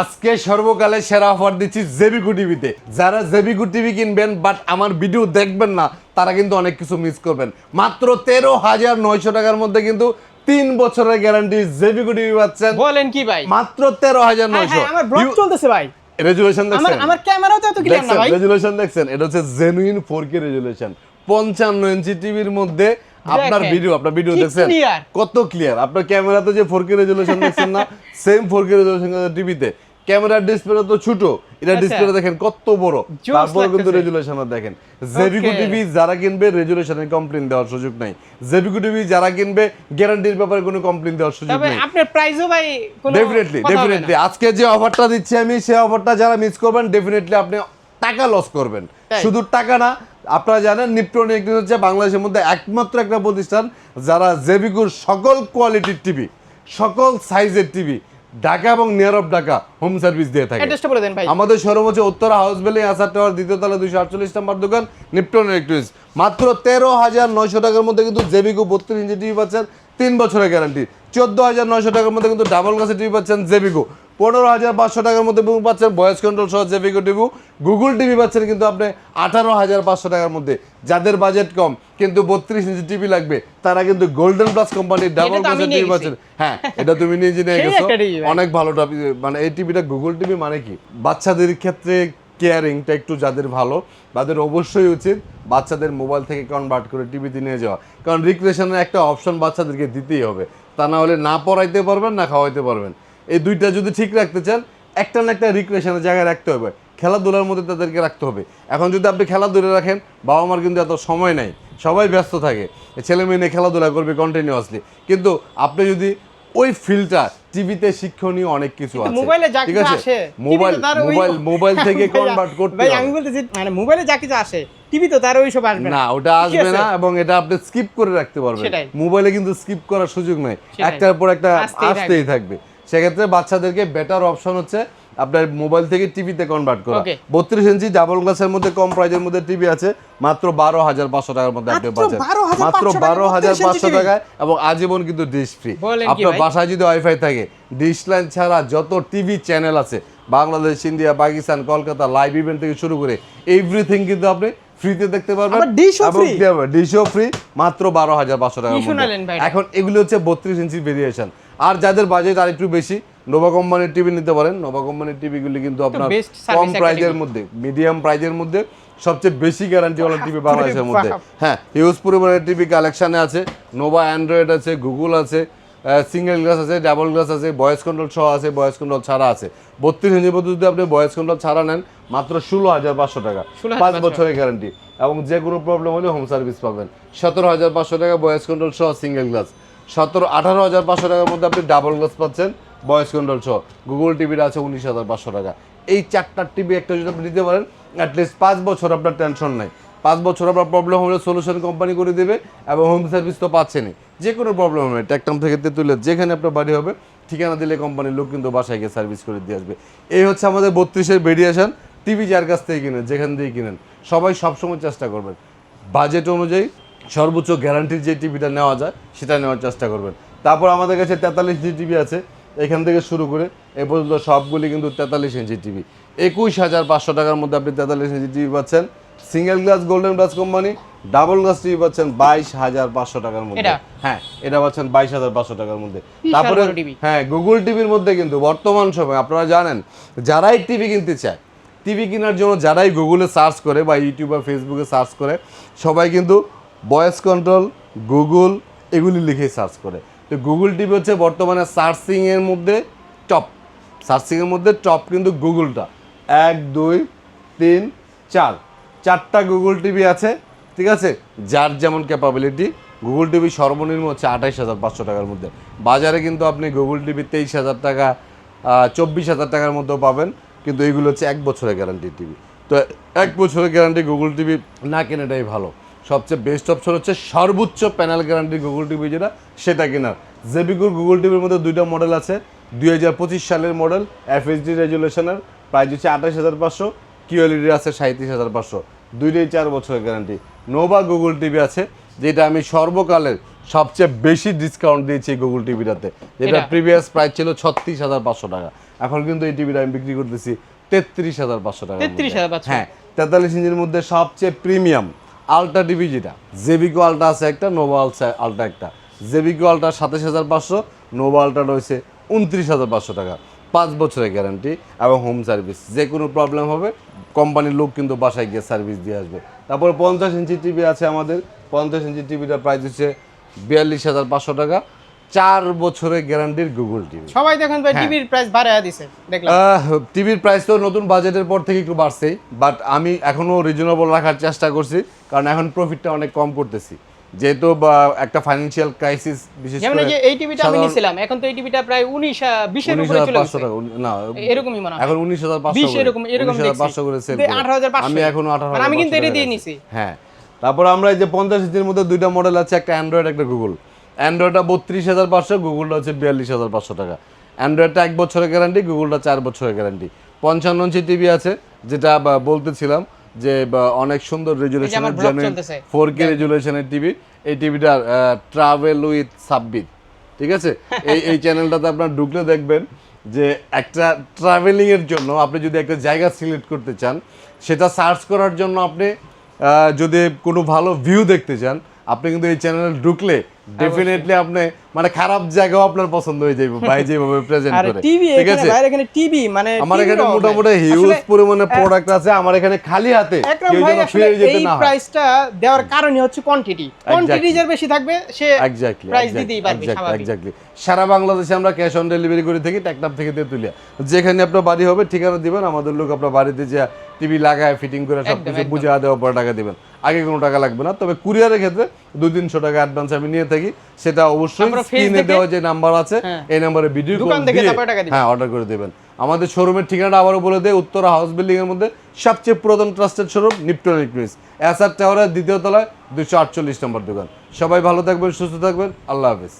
আজকে সর্বকালে সেরা অফার দিচ্ছি জেবিকু টিভিতে যারা জেবিকু টিভি কিনবেন বাট আমার ভিডিও দেখবেন না তারা কিন্তু অনেক কিছু মিস করবেন। মাত্র তেরো হাজার নয়শো টাকার মধ্যে কিন্তু তিন বছরের গ্যারান্টি জেবিকু টিভি পাচ্ছেন। বলেন কি ভাই? মাত্র তেরো হাজার নয়শো। আমার ব্লগ চলতেছে ভাই। রেজুলেশন দেখছেন? আমার ক্যামেরাও তো এত ক্লিয়ার না ভাই। রেজুলেশন দেখছেন? এটা হচ্ছে জেনুইন ফোর কে রেজুলেশন পঞ্চান্ন ইঞ্চি টিভির মধ্যে আপনার ভিডিও আপনার ভিডিও দেখছেন? কত ক্লিয়ার আপনার ক্যামেরাতে যে ফোর কে রেজুলেশন দেখছেন না সেম ফোর কে রেজুলেশন টিভিতে। ক্যামেরার ডিসপ্লে তো ছোট এটা আচ্ছা। ডিসপ্লে দেখেন কত বড়। তারপরে কিন্তু লাগতেছে। রেজুলেশন দেখেন জেবিকো টিভি যারা কিনবে রেজুলেশনের কমপ্লেন দেওয়ার সুযোগ নাই। জেবিকো টিভি যারা কিনবে গ্যারান্টির ব্যাপারে কোনো কমপ্লেন দেওয়ার সুযোগ তবে নেই। আপনার প্রাইসও ভাই ডেফিনেটলি। ডেফিনেটলি আজকে যে অফারটা দিচ্ছি আমি সেই অফারটা যারা মিস করবেন ডেফিনেটলি আপনি টাকা লস করবেন। শুধু টাকা না আপনারা জানেন নিপটন একটি হচ্ছে বাংলাদেশের মধ্যে একমাত্র একটা প্রতিষ্ঠান যারা জেবিকুর সকল কোয়ালিটির টিভি সকল সাইজের টিভি ঢাকা এবং near of Dhaka home service দিয়ে থাকে। বলে দেন ভাই। আমাদের শোরুম হচ্ছে Uttara house building Asar tower দ্বিতীয় তলা দুইশো আটচল্লিশ নাম্বার দোকান নিপটন ইলেকট্রনিক্স মাত্র তেরো হাজার নয়শো টাকার মধ্যে কিন্তু জেবিকো বত্রিশ ইঞ্চি টিভি পাচ্ছেন তিন বছরের গ্যারান্টি চোদ্দ হাজার নয়শো টাকার মধ্যে কিন্তু ডাবল গাছের টিভি পাচ্ছেন জেবিকো পনেরো হাজার পাঁচশো টাকার মধ্যে বুক পাচ্ছেন ভয়েস কন্ট্রোল সহ জেবিকো টিভি গুগল টিভি পাচ্ছেন কিন্তু আপনি আঠারো হাজার পাঁচশো টাকার মধ্যে। যাদের বাজেট কম কিন্তু বত্রিশ ইঞ্চি টিভি লাগবে তারা কিন্তু গোল্ডেন প্লাস কোম্পানির ডাবল টিভি। পাচ্ছেন। হ্যাঁ এটা তুমি নিজে নিয়ে গেছো। অনেক ভালো টপিক মানে এই টিভিটা গুগল টিভি মানে কি? বাচ্চাদের ক্ষেত্রে কেয়ারিংটা একটু যাদের ভালো তাদের অবশ্যই উচিত বাচ্চাদের মোবাইল থেকে কনভার্ট করে টিভিতে নিয়ে যাওয়া। কারণ রিক্রিয়েশনের একটা অপশন বাচ্চাদেরকে দিতেই হবে। তা না হলে না পড়াইতে পারবেন না খাওয়াইতে পারবেন। এই দুইটা যদি ঠিক রাখতে চান একটা না একটা রিক্রিয়েশনের জায়গায় রাখতে হবে। খেলাধুলার মধ্যে তাদেরকে রাখতে হবে। এখন যদি আপনি খেলাধুলা রাখেন বাবা মার কিন্তু এত সময় নাই। সবাই ব্যস্ত থাকে। ছেলে মেয়ে নিয়ে খেলাধুলা করবে কন্টিনিউয়াসলি কিন্তু আপনি যদি ওই ফিল্ডটা টিভিতে শিক্ষণীয় অনেক কিছু আছে। মোবাইলে যা কিছু আসে। মোবাইল মোবাইল মোবাইল থেকে কনভার্ট করতে ভাই আমি বলতেছি মানে মোবাইলে যা কিছু আসে টিভি তো তার ওইসব আসবে না। ওটা আসবে না এবং এটা আপনি স্কিপ করে রাখতে পারবেন। মোবাইলে কিন্তু স্কিপ করার সুযোগ নাই। একটার পর একটা আসতেই থাকবে। সেক্ষেত্রে বাচ্চাদেরকে বেটার অপশন হচ্ছে আপনার মোবাইল থেকে টিভিতে কনভার্ট করা। বত্রিশ ইঞ্চি ডাবল গ্লাসের মধ্যে কম প্রাইজের মধ্যে টিভি আছে মাত্র বারো হাজার পাঁচশো টাকার মধ্যে আপনি পাচ্ছেন। মাত্র বারো হাজার পাঁচশো টাকায় এবং আজীবন কিন্তু ডিশ ফ্রি আপনার বাসায় যদি ওয়াইফাই থাকে ডিশ লাইন ছাড়া যত টিভি চ্যানেল আছে Bangladesh India Pakistan Kolkata live event থেকে শুরু করে এভরিথিং কিন্তু আপনি ফ্রিতে দেখতে পারবেন? ডিশও ফ্রি মাত্র বারো হাজার পাঁচশো টাকার কি মধ্যে। এখন এগুলো হচ্ছে বত্রিশ ইঞ্চি ভেরিয়েশন আর যাদের বাজেট আর একটু বেশি নোভা কোম্পানির টিভি নিতে পারেন। নোভা কোম্পানির টিভিগুলি কিন্তু আপনার কম প্রাইজের মধ্যে মিডিয়াম প্রাইজের মধ্যে সবচেয়ে বেশি গ্যারান্টি ওয়ালা টিভি বাংলাদেশের মধ্যে। হ্যাঁ হিউজ পরিমাণের টিভি কালেকশানে আছে নোভা অ্যান্ড্রয়েড আছে গুগল আছে সিঙ্গেল গ্লাস আছে ডাবল গ্লাস আছে ভয়েস কন্ট্রোল সহ আছে ভয়েস কন্ট্রোল ছাড়া আছে। বত্রিশ ইঞ্চি পর্যন্ত যদি আপনি ভয়েস কন্ট্রোল ছাড়া নেন মাত্র ষোলো হাজার পাঁচশো টাকা। পাঁচ বছরের গ্যারান্টি এবং যে কোনো প্রবলেম হলে হোম সার্ভিস পাবেন। সতেরো হাজার পাঁচশো টাকা ভয়েস কন্ট্রোল সহ সিঙ্গেল গ্লাস সতেরো, আঠারো হাজার পাঁচশো টাকার মধ্যে আপনি ডাবল গ্লাস পাচ্ছেন। ভয়েস কন্ট্রোল সহ। গুগল টিভির আছে উনিশ হাজার পাঁচশো টাকা। এই চারটার টিভি একটা যদি আপনি নিতে পারেন অ্যাটলিস্ট পাঁচ বছর আপনার টেনশন নাই। পাঁচ বছর আপনার প্রবলেম হলে সলিউশন কোম্পানি করে দেবে এবং হোম সার্ভিস তো পাচ্ছেনই। যে কোনো প্রবলেম হবে। টেকটাম থেকে তেঁতুলে যেখানে আপনার বাড়ি হবে, ঠিকানা দিলে কোম্পানির লোক কিন্তু বাসায় গিয়ে সার্ভিস করে দিয়ে আসবে। এই হচ্ছে আমাদের বত্রিশের ভেরিয়েশন টিভি যার কাছ থেকে কিনেন, যেখান থেকে কিনেন। সবাই সবসময় চেষ্টা করবেন। বাজেট অনুযায়ী সর্বোচ্চ গ্যারান্টির যে টিভিটা নেওয়া যায় সেটা নেওয়ার চেষ্টা করবেন। তারপর আমাদের কাছে তেতাল্লিশ ইঞ্চি টিভি আছে এখান থেকে শুরু করে এ পর্যন্ত সবগুলি কিন্তু তেতাল্লিশ ইঞ্চি টিভি একুশ হাজার পাঁচশো টাকার মধ্যে আপনি তেতাল্লিশ ইঞ্চি টিভি পাচ্ছেন। Single glass golden glass company double glass TV পাচ্ছেন বাইশ হাজার পাঁচশো টাকার মধ্যে। হ্যাঁ এটা পাচ্ছেন বাইশ হাজার পাঁচশো টাকার মধ্যে। তারপরে হ্যাঁ গুগল টিভির মধ্যে কিন্তু বর্তমান সময় আপনারা জানেন যারাই টিভি কিনতে চায় টিভি কেনার জন্য যারাই গুগলে সার্চ করে বা ইউটিউব বা ফেসবুকে সার্চ করে সবাই কিন্তু ভয়েস কন্ট্রোল গুগল এগুলি লিখে সার্চ করে। তো গুগল টিভি হচ্ছে বর্তমানে সার্চিংয়ের মধ্যে টপ সার্চিংয়ের মধ্যে টপ কিন্তু গুগলটা এক, দুই, তিন, চার। চারটা গুগল টিভি আছে, ঠিক আছে? যার যেমন ক্যাপাবিলিটি গুগল টিভি সর্বনিম্ন হচ্ছে আঠাইশ হাজার পাঁচশো টাকার মধ্যে। বাজারে কিন্তু আপনি গুগল টিভি তেইশ হাজার টাকা চব্বিশ হাজার টাকার মধ্যেও পাবেন, কিন্তু এইগুলো হচ্ছে এক বছরের গ্যারান্টি টিভি তো এক বছরের গ্যারান্টি গুগল টিভি না কেনাটাই ভালো। সবচেয়ে বেস্ট অপশন হচ্ছে সর্বোচ্চ প্যানেল গ্যারান্টি গুগল টিভি যেটা সেটা কেনার। জেবিকুর গুগল টিভির মধ্যে দুইটা মডেল আছে দুই হাজার পঁচিশ সালের মডেল এফএইচডি রেজুলেশনের প্রাইস হচ্ছে আঠাশ হাজার পাঁচশো কিউএলইডি আছে সাঁত্রিশ হাজার পাঁচশো। দুইটাই চার বছরের গ্যারান্টি নোভা গুগল টিভি আছে যেটা আমি সর্বকালের সবচেয়ে বেশি ডিসকাউন্ট দিয়েছি গুগল টিভিটাতে যেটা প্রিভিয়াস প্রাইস ছিল ছত্রিশ হাজার পাঁচশো টাকা। এখন কিন্তু এই টিভিটা আমি বিক্রি করতেছি তেত্রিশ হাজার পাঁচশো টাকা 33,500 হ্যাঁ তেতাল্লিশ ইঞ্চির মধ্যে সবচেয়ে প্রিমিয়াম আলট্রা টিভি যেটা জেবিকো আলট্রা আছে একটা নোভা আলট্রা একটা। জেবিকো আলট্রা সাতাশ হাজার পাঁচশো নোভা আলট্রা রয়েছে উনত্রিশ হাজার পাঁচশো টাকা। পাঁচ বছরের গ্যারান্টি এবং হোম সার্ভিস যে কোনো প্রবলেম হবে কোম্পানির লোক কিন্তু বাসায় গিয়ে সার্ভিস দিয়ে আসবে। তারপরে পঞ্চাশ ইঞ্চি টিভি আছে আমাদের। পঞ্চাশ ইঞ্চি টিভিটার প্রাইস হচ্ছে বিয়াল্লিশ হাজার পাঁচশো টাকা। চার বছরের গ্যারান্টির গুগল টিভি। সবাই দেখুন ভাই হ্যাঁ। টিভির প্রাইস বাড়ায় দিছে দেখলাম। টিভির প্রাইস তো নতুন বাজেটের পর থেকে একটু বাড়ছেই বাট আমি এখনও রিজনেবল রাখার চেষ্টা করছি কারণ এখন প্রফিটটা অনেক কম করতেছি। যেহেতু একটা ফাইন্যান্সিয়াল ক্রাইসিস বিশেষ করে এই যে এই টিভিটা আমি নিছিলাম এখন তো এই টিভিটা প্রায় উনিশ বিশের উনিশ উপরে চলে গেছে। না এরকমই মনে হয়। এখন উনিশ হাজার পাঁচশো 20 এরকম- এরকম দেখছি। পাঁচশো করে সেল 18,500 আমি এখন আঠারো মানে আমি কিন্তু এটা দিয়ে নিছি। হ্যাঁ তারপর আমরা এই যে পঞ্চাশ দিনের মধ্যে দুইটা মডেল আছে একটা অ্যান্ড্রয়েড একটা গুগল অ্যান্ড্রয়েডটা বত্রিশ হাজার পাঁচশো গুগলটা হচ্ছে বিয়াল্লিশ হাজার পাঁচশো টাকা। অ্যান্ড্রয়েডটা এক বছরের গ্যারান্টি গুগলটা চার বছরের গ্যারান্টি পঞ্চান্ন ইঞ্চি টিভি আছে যেটা বলতেছিলাম যে অনেক সুন্দর রেজুলেশনের জন্য ফোর কে রেজুলেশনের টিভি এই টিভিটার ট্রাভেল উইথ সাব্বির ঠিক আছে? এই এই চ্যানেলটাতে আপনার ঢুকলে দেখবেন যে একটা ট্রাভেলিং এর জন্য আপনি যদি একটা জায়গা সিলেক্ট করতে চান সেটা সার্চ করার জন্য আপনি যদি কোনো ভালো ভিউ দেখতে চান আপনি কিন্তু এই চ্যানেলে ঢুকলে ডেফিনেটলি আপনি মানে খারাপ জায়গাও আপনার পছন্দ হয়ে যাবে ভাই যেভাবে প্রেজেন্ট করে। টিভি ঠিক আছে? বাইরে এখানে টিভি মানে আমার এখানে মোটামুটি হিউজ পরিমাণে প্রোডাক্ট আছে আমার এখানে খালি হাতে। কেউ যেন ফিরে যেতে না হয়। প্রাইসটা দেওয়ার কারণই হচ্ছে কোয়ান্টিটি কোয়ান্টিটি যার বেশি থাকবে সে এক্স্যাক্টলি প্রাইস দিতেই পারবে স্বাভাবিক। এক্স্যাক্টলি সারা বাংলাদেশে আমরা ক্যাশ অন ডেলিভারি করে থাকি টেকনাপ থেকে তেতুলিয়া যেখানে আপনার বাড়ি হবে ঠিকানা দিবেন আমাদের লোক আপনার বাড়িতে যে টিভি লাগায় ফিটিং করে সব কিছু। বুঝে দেওয়ার পর টাকা দিবেন। আগে কোনো টাকা লাগবে না। তবে কুরিয়ারের ক্ষেত্রে দুই তিনশো টাকা অ্যাডভান্স আমি নিয়ে থাকি। সেটা অবশ্যই স্ক্রিনে দেওয়া যে নাম্বার আছে হ্যাঁ। এই নাম্বারে ভিডিও কল দিয়ে। হ্যাঁ অর্ডার করে দেবেন। আমাদের শোরুমের ঠিকানাটা আবারও বলে দেয় উত্তরা হাউস বিল্ডিং এর মধ্যে সবচেয়ে পুরাতন trusted showroom Nipton electronics SR টাওয়ারের দ্বিতীয় তলায় দুশো আটচল্লিশ নম্বর দোকান। সবাই ভালো থাকবেন সুস্থ থাকবেন। আল্লাহ হাফেজ।